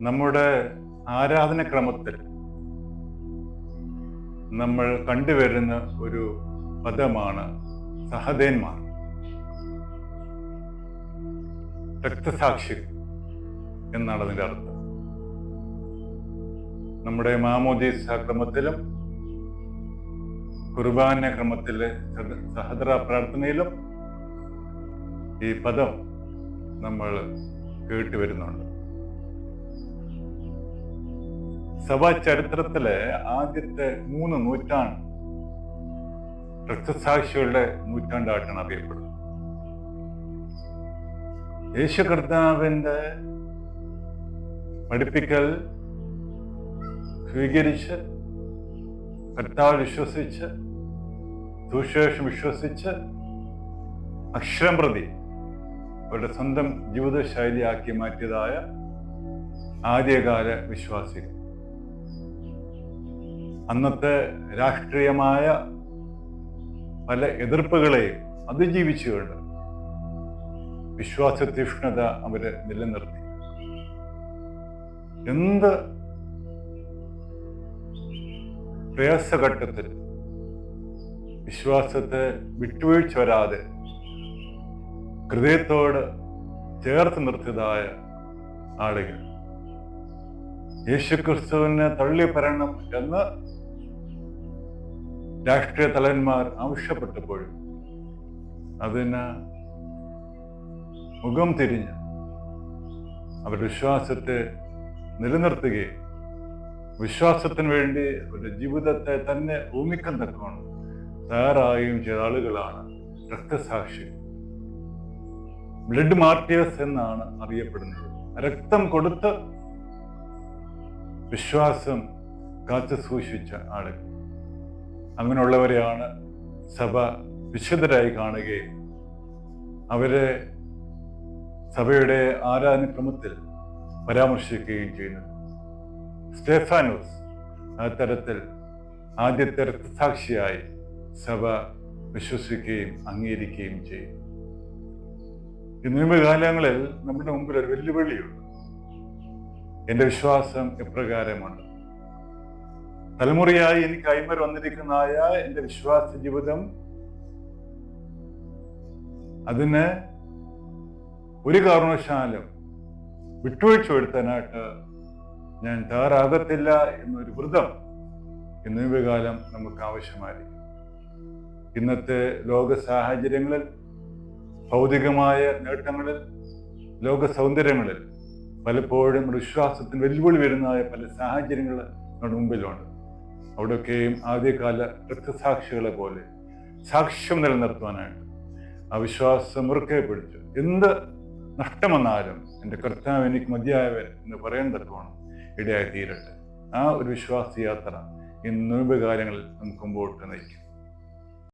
നമ്മുടെ ആരാധനക്രമത്തിൽ നമ്മൾ കണ്ടുവരുന്ന ഒരു പദമാണ് സഹദേന്മാർ. രക്തസാക്ഷി എന്നാണ് അതിന്റെ അർത്ഥം. നമ്മുടെ മാമോദീസ ക്രമത്തിലും കുർബാന ക്രമത്തിലെ സഹദ്ര പ്രാർത്ഥനയിലും ഈ പദം നമ്മൾ കേട്ടുവരുന്നുണ്ട്. സഭാ ചരിത്രത്തിലെ ആദ്യത്തെ മൂന്ന് നൂറ്റാണ്ട് രക്തസാക്ഷികളുടെ നൂറ്റാണ്ടായിട്ടാണ് അറിയപ്പെടുന്നത്. യേശു കർത്താവിന്റെ പഠിപ്പിക്കൽ സ്വീകരിച്ച് കർത്താവ് വിശ്വസിച്ച് സുശേഷം വിശ്വസിച്ച് അക്ഷരം പ്രതി അവരുടെ സ്വന്തം ജീവിതശൈലിയാക്കി മാറ്റിയതായ ആദ്യകാല വിശ്വാസികൾ. അന്നത്തെ രാഷ്ട്രീയമായ പല എതിർപ്പുകളെയും അതിജീവിച്ചുകൊണ്ട് വിശ്വാസ തീഷ്ണത അവർ നിലനിർത്തി. എന്ത് പ്രയാസഘട്ടത്തിൽ വിശ്വാസത്തെ വിട്ടുവീഴ്ച വരാതെ ഹൃദയത്തോട് ചേർത്ത് നിർത്തിയതായ ആളുകൾ. യേശുക്രിസ്തുവിനെ തള്ളിപ്പരണം എന്ന് രാഷ്ട്രീയ തലവന്മാർ ആവശ്യപ്പെട്ടപ്പോഴും അതിന് മുഖം തിരിഞ്ഞ് അവരുടെ വിശ്വാസത്തെ നിലനിർത്തുകയും വിശ്വാസത്തിന് വേണ്ടി അവരുടെ ജീവിതത്തെ തന്നെ ഭൂമിക്കം തക്കോണം തയ്യാറായും ചെയ്ത ആളുകളാണ് രക്തസാക്ഷി. ബ്ലഡ് മാർട്ടിയേഴ്സ് എന്നാണ് അറിയപ്പെടുന്നത്. രക്തം കൊടുത്ത് വിശ്വാസം കാത്തു സൂക്ഷിച്ച ആളുകൾ. അങ്ങനെയുള്ളവരെയാണ് സഭ വിശുദ്ധരായി കാണുകയും അവരെ സഭയുടെ ആരാധനക്രമത്തിൽ പരാമർശിക്കുകയും ചെയ്യുന്നത്. സ്റ്റെഫാനോസ് ആ തരത്തിൽ ആദ്യത്തെ രക്തസാക്ഷിയായി സഭ വിശ്വസിക്കുകയും അംഗീകരിക്കുകയും ചെയ്യും ഇന്ന് കാലങ്ങളിൽ നമ്മുടെ മുമ്പിൽ ഒരു വെല്ലുവിളിയുണ്ട്. എന്റെ വിശ്വാസം എപ്രകാരമാണ്? തലമുറയായി എനിക്ക് കൈമർ വന്നിരിക്കുന്നതായ എന്റെ വിശ്വാസ ജീവിതം അതിന് ഒരു കാരണവശാലും വിട്ടുവീഴ്ച വരുത്താനായിട്ട് ഞാൻ തയ്യാറാകത്തില്ല എന്നൊരു വ്രതം ഇന്ന് കാലം നമുക്ക് ആവശ്യമായിരിക്കും. ഇന്നത്തെ ലോക സാഹചര്യങ്ങളിൽ ഭൗതികമായ നേട്ടങ്ങളിൽ ലോക സൗന്ദര്യങ്ങളിൽ പലപ്പോഴും വിശ്വാസത്തിന് വെല്ലുവിളി വരുന്നതായ പല സാഹചര്യങ്ങൾ നമ്മുടെ മുമ്പിലുണ്ട്. അവിടെയൊക്കെയും ആദ്യകാല രക്തസാക്ഷികളെ പോലെ സാക്ഷ്യം നിലനിർത്തുവാനായിട്ട് ആ വിശ്വാസം മുറുക്കെ പിടിച്ചു എന്ത് നഷ്ടമെന്നാലും എന്റെ കർത്താവ് എനിക്ക് മതിയായവൻ എന്ന് പറയാൻ വേണം. ഇടയായി തീരട്ടെ ആ ഒരു വിശ്വാസ യാത്ര ഇന്ന് കാലങ്ങളിൽ നമുക്ക് മുമ്പോട്ട് നയിക്കും.